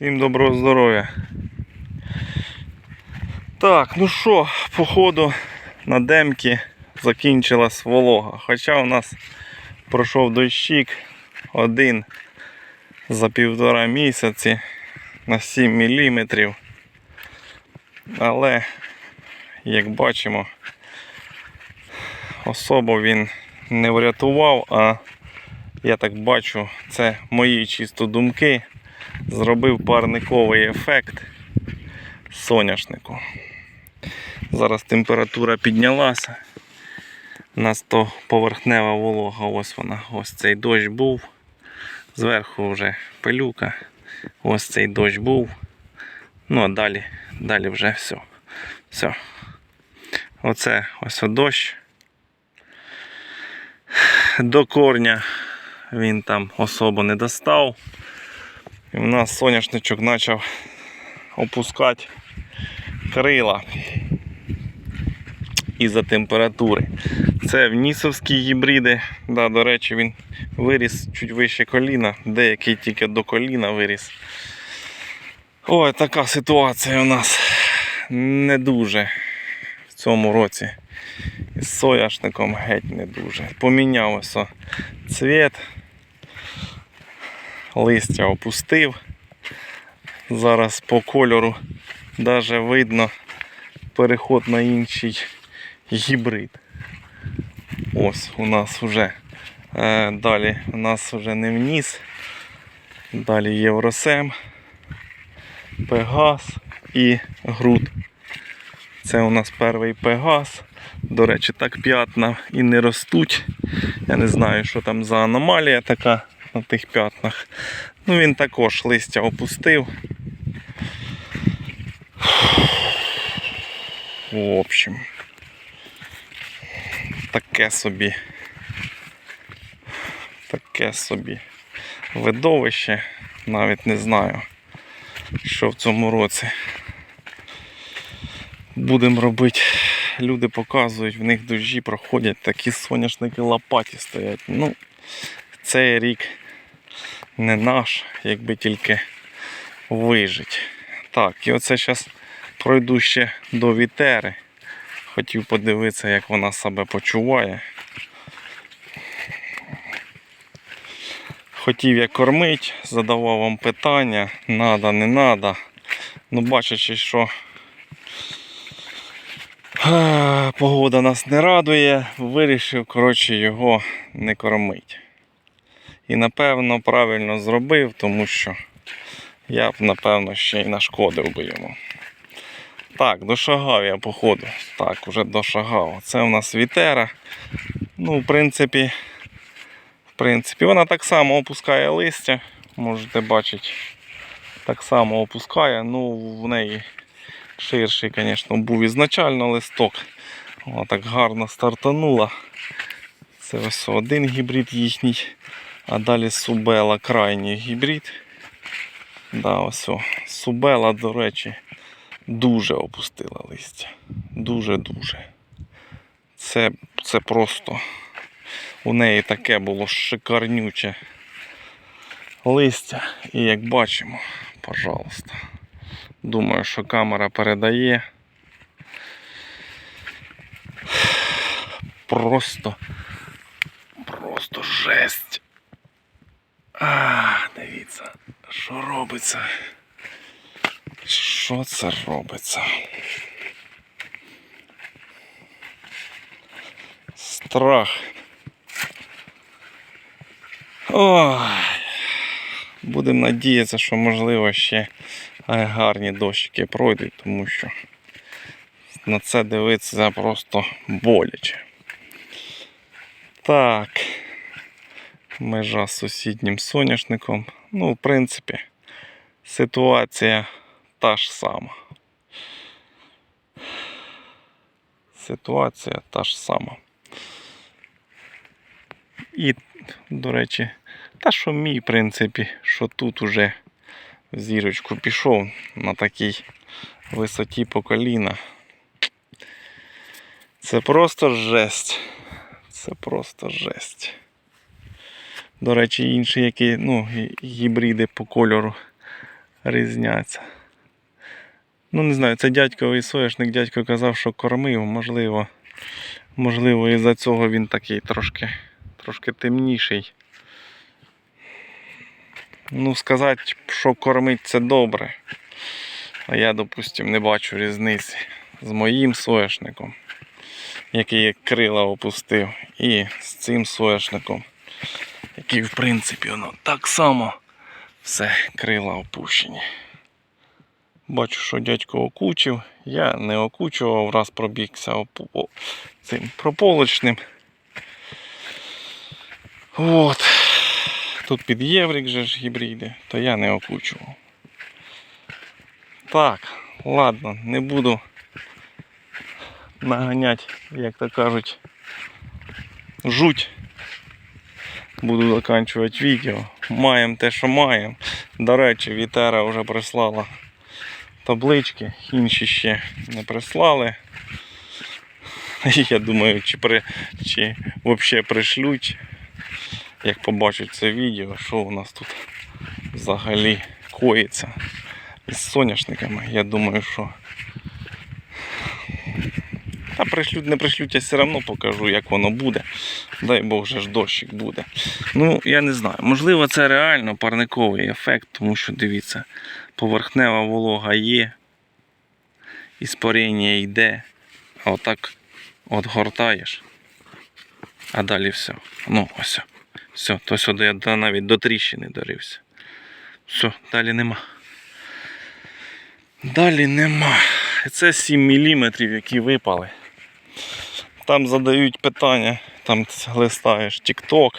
Всім доброго здоров'я. Так, ну що, походу на демки закінчилась волога. Хоча у нас пройшов дощик один за півтора місяці на 7 мм. Але, як бачимо, особо він не врятував, а я так бачу, це мої чисто думки. Зробив парниковий ефект соняшнику. Зараз температура піднялася. У нас то поверхнева волога, ось вона, ось цей дощ був. Зверху вже пилюка. Ось цей дощ був. Ну а далі, далі вже все. Все. Оце ось дощ. До корня він там особо не достав. І в нас соняшничок почав опускати крила із-за температури. Це внісовські гібриди. Да, до речі, він виріс чуть вище коліна, деякий тільки до коліна виріс. Ой, така ситуація у нас не дуже в цьому році. Із соняшником геть не дуже. Помінявся цвіт листя опустив. Зараз по кольору даже видно переход на інший гібрид. Ось у нас вже е, далі у нас вже не вніс. Далі Євросем, Пегас і Груд. Це у нас перший Пегас. До речі, так п'ятна і не ростуть. Я не знаю, що там за аномалія така на тих п'ятнах. Ну він також листя опустив. В общем, таке собі. Таке собі видовище. Навіть не знаю, що в цьому році будемо робити. Люди показують, в них дощі проходять, такі соняшники лопаті стоять. Ну, цей рік не наш, якби тільки вижить. Так, і оце зараз пройду ще до вітери. Хотів подивитися, як вона себе почуває. Хотів я кормити, задавав вам питання, надо, не надо. Ну, бачачи, що погода нас не радує, вирішив коротше, його не кормити. І напевно правильно зробив, тому що я б напевно ще й нашкодив би йому. Так, дошагав я походу. Так, уже дошагав. Це у нас вітера. Ну, в принципі, в принципі, вона так само опускає листя. Можете бачити. Так само опускає. Ну, в неї ширший, звісно, був ізначально листок. Вона так гарно стартанула. Це ось один гібрид їхній. А далі Субела крайній гібрид. Да, ось о. Субела, до речі, дуже опустила листя. Дуже-дуже. Це, це просто у неї таке було шикарнюче листя. І як бачимо, пожалуйста. Думаю, що камера передає. Просто, просто жесть. Дивіться, що робиться. Що це робиться? Страх. Ой. Будемо надіятися, що можливо ще гарні дощики пройдуть, тому що на це дивитися просто боляче. Так межа з сусіднім соняшником. Ну, в принципі, ситуація та ж сама. Ситуація та ж сама. І, до речі, та що мій, в принципі, що тут уже в зірочку пішов на такій висоті по коліна. Це просто жесть. Це просто жесть. До речі, інші які, ну, гібриди по кольору різняться. Ну, не знаю, це дядьковий соняшник, дядько казав, що кормив, можливо. Можливо, із-за цього він такий трошки, трошки темніший. Ну, сказати, що кормить це добре. А я, допустим, не бачу різниці з моїм соняшником, який крила опустив, і з цим соняшником, який, в принципі, воно так само все крила опущені. Бачу, що дядько окучив. Я не окучував, раз пробігся цим прополочним. От. Тут під єврик же ж гібриди, то я не окучував. Так, ладно, не буду наганяти, як то кажуть, жуть. Буду закінчувати відео. Маємо те, що маємо. До речі, Вітера вже прислала таблички, інші ще не прислали. Я думаю, чи, при, чи взагалі пришлють, як побачать це відео, що у нас тут взагалі коїться із соняшниками. Я думаю, що. Та пришлють, не пришлють, я все одно покажу, як воно буде. Дай Бог же ж дощик буде. Ну, я не знаю. Можливо, це реально парниковий ефект, тому що дивіться, поверхнева волога є, і іспарення йде, а отак от гортаєш, а далі все. Ну, ось. Все, то сюди я навіть до тріщини дорився. Все, далі нема. Далі нема. Це 7 мм, які випали. Там задають питання, там листаєш TikTok,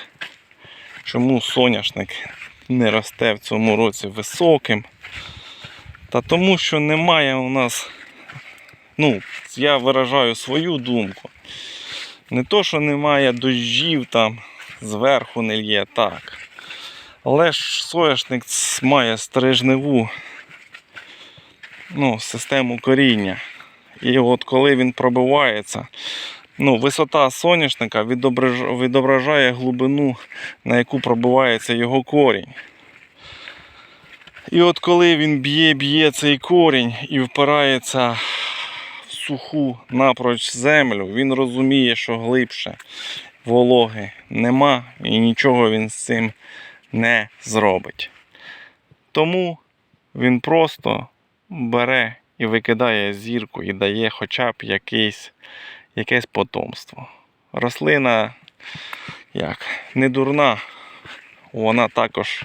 чому соняшник не росте в цьому році високим. Та тому що немає у нас, ну, я виражаю свою думку. Не то, що немає дощів там, зверху не лє, так. Але ж соняшник має стрижневу ну, систему коріння. І от коли він пробивається, ну, висота соняшника відображає глибину, на яку пробивається його корінь. І от коли він б'є, б'є цей корінь і впирається в суху напроч землю, він розуміє, що глибше вологи нема і нічого він з цим не зробить. Тому він просто бере і викидає зірку і дає хоча б якийсь, якесь потомство. Рослина як, не дурна, вона також,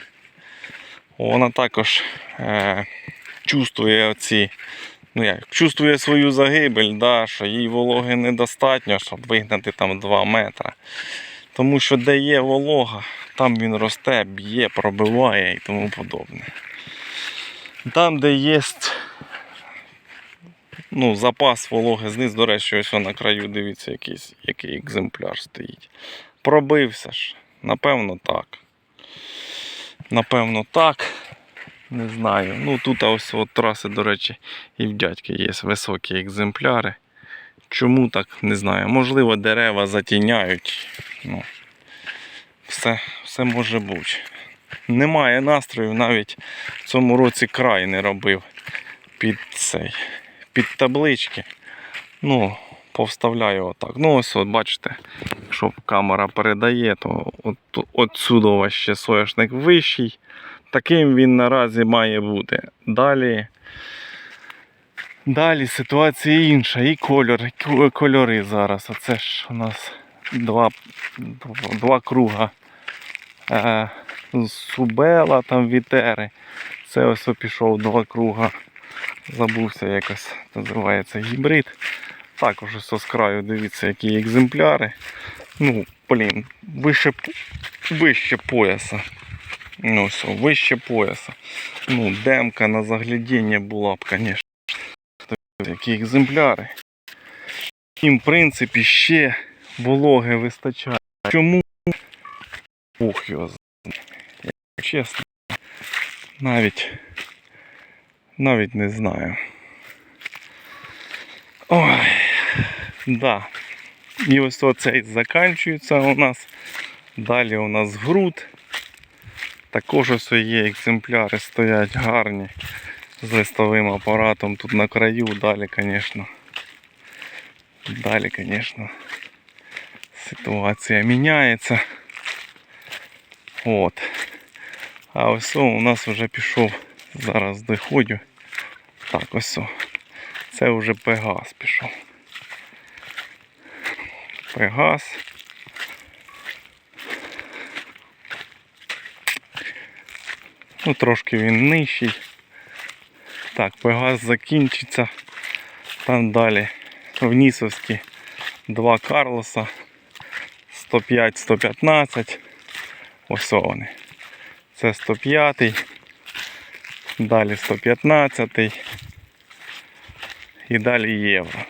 вона також е, чувствує оці, ну як, чувствує свою загибель, да, що їй вологи недостатньо, щоб вигнати там 2 метри. Тому що де є волога, там він росте, б'є, пробиває і тому подобне. Там, де є ну, запас вологи знизу, до речі, ось на краю дивіться, якийсь, який екземпляр стоїть. Пробився ж. Напевно, так. Напевно, так. Не знаю. Ну тут ось от траси, до речі, і в дядьки є високі екземпляри. Чому так, не знаю. Можливо, дерева затіняють. Ну, все, все може бути. Немає настрою, навіть в цьому році край не робив під цей, під таблички. Ну, повставляю отак. Ну, ось от бачите, якщо камера передає, то от, отсюди ще соняшник вищий. Таким він наразі має бути. Далі. Далі ситуація інша. І кольор, кольори зараз. Оце ж у нас два, два круга. Е, Субела, там вітери. Це ось пішов два круга. Забувся якось називається гібрид. Також ось з краю дивіться, які екземпляри. Ну, блін, вище, вище пояса. Ну, все, вище пояса. Ну, демка на заглядіння була б, звісно. Які екземпляри. Їм, в принципі, ще вологи вистачає. Чому? Ух його знає. Чесно. Навіть. Навіть не знаю. Ой. Да. І ось оцей закінчується у нас. Далі у нас груд. Також ось є екземпляри стоять гарні з листовим апаратом тут на краю, далі, звісно. Далі, звісно, ситуація міняється. От. А ось у нас вже пішов, зараз доходю. Так, ось. о. Це вже Пегас пішов. Пегас. Ну, трошки він нижчий. Так, Пегас закінчиться. Там далі в Нісовські два Карлоса 105-115. Ось вони. Це 105, далі 115 і далі євро.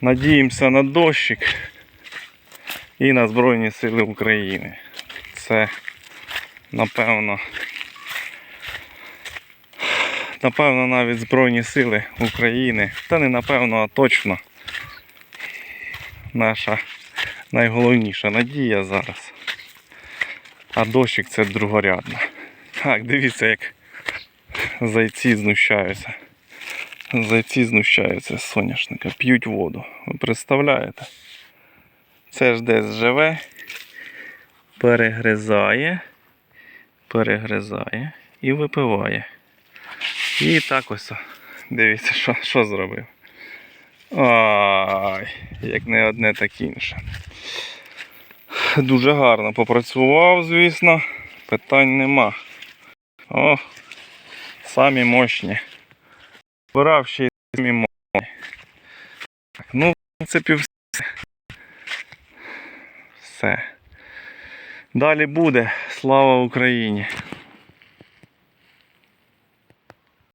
Надіємося на дощик і на Збройні Сили України. Це напевно. Напевно, навіть Збройні Сили України, та не напевно, а точно наша найголовніша надія зараз. А дощик це другорядно. Так, дивіться, як зайці знущаються. Зайці знущаються з соняшника, п'ють воду. Ви представляєте? Це ж десь живе, перегризає, перегризає і випиває. І так ось, дивіться, що, що зробив. Ай, як не одне, так інше. Дуже гарно попрацював, звісно, питань нема. О, самі мощні. Збирав ще й самі мощні. Так, ну, в принципі, все. Все. Далі буде. Слава Україні!